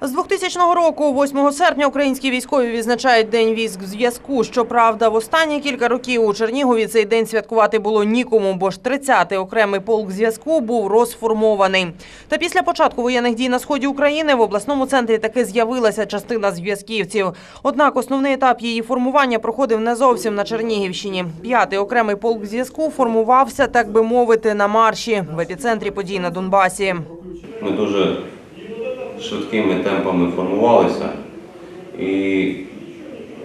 З 2000 року, 8 серпня, українські військові відзначають День військ зв'язку. Щоправда, в останні кілька років у Чернігові цей день святкувати було нікому, бо ж 30-й окремий полк зв'язку був розформований. Та після початку воєнних дій на сході України в обласному центрі таки з'явилася частина зв'язківців. Однак основний етап її формування проходив не зовсім на Чернігівщині. П'ятий окремий полк зв'язку формувався, так би мовити, на марші в епіцентрі подій на Донбасі. Ми дуже швидкими темпами формувалися. І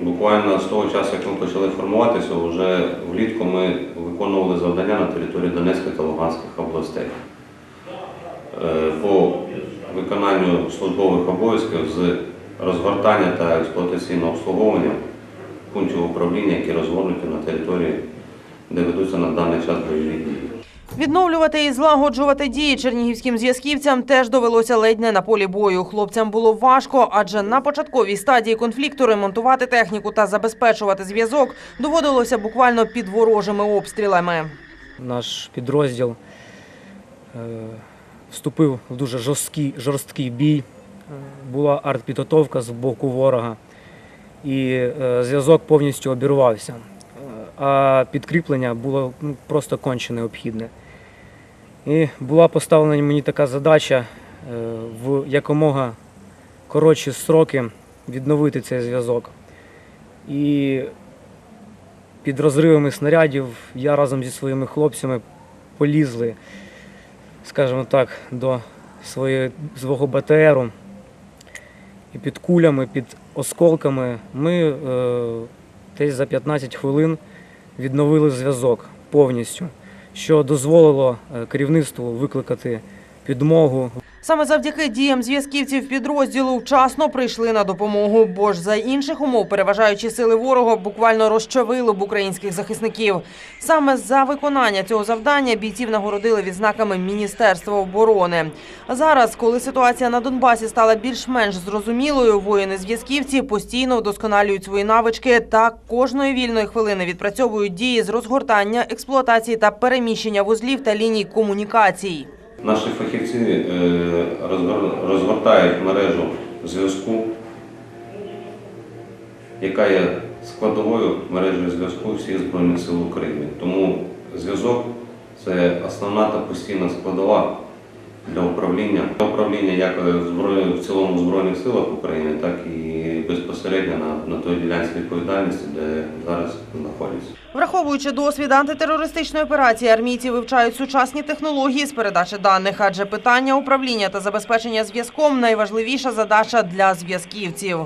буквально з того часу, як ми почали формуватися, вже влітку ми виконували завдання на території Донецької та Луганських областей. Е, По виконанню службових обов'язків з розгортання та експлуатаційного обслуговування пунктів управління, які розгорнуті на території, де ведуться на даний час бойові дії. Відновлювати і злагоджувати дії чернігівським зв'язківцям теж довелося ледь не на полі бою. Хлопцям було важко, адже на початковій стадії конфлікту ремонтувати техніку та забезпечувати зв'язок доводилося буквально під ворожими обстрілами. Наш підрозділ е, вступив в дуже жорсткий, жорсткий бій. Е, Була артпідготовка з боку ворога, і е, зв'язок повністю обірвався. А підкріплення було ну, просто конче необхідне. І була поставлена мені така задача е, в якомога коротші строки відновити цей зв'язок. І під розривами снарядів я разом зі своїми хлопцями полізли, скажімо так, до свого БТРу. І під кулями, під осколками ми е, десь за 15 хвилин відновили зв'язок повністю, що дозволило е, керівництву викликати підмогу, Саме завдяки діям зв'язківців підрозділу вчасно прийшли на допомогу, бо ж за інших умов переважаючі сили ворога буквально розчавили б українських захисників. Саме за виконання цього завдання бійців нагородили відзнаками Міністерства оборони. Зараз, коли ситуація на Донбасі стала більш-менш зрозумілою, воїни зв'язківці постійно вдосконалюють свої навички та кожної вільної хвилини відпрацьовують дії з розгортання, експлуатації та переміщення вузлів та ліній комунікацій. Наші фахівці е, розгортають мережу зв'язку, яка є складовою мережею зв'язку всіх Збройних сил України. Тому зв'язок це основна та постійна складова для управління. Для управління як зброї, в цілому Збройних силах України, так і безпосередньо на, на той ділянці відповідальності, де зараз знаходяться. Враховуючи досвід антитерористичної операції, армійці вивчають сучасні технології з передачі даних, адже питання управління та забезпечення зв'язком найважливіша задача для зв'язківців.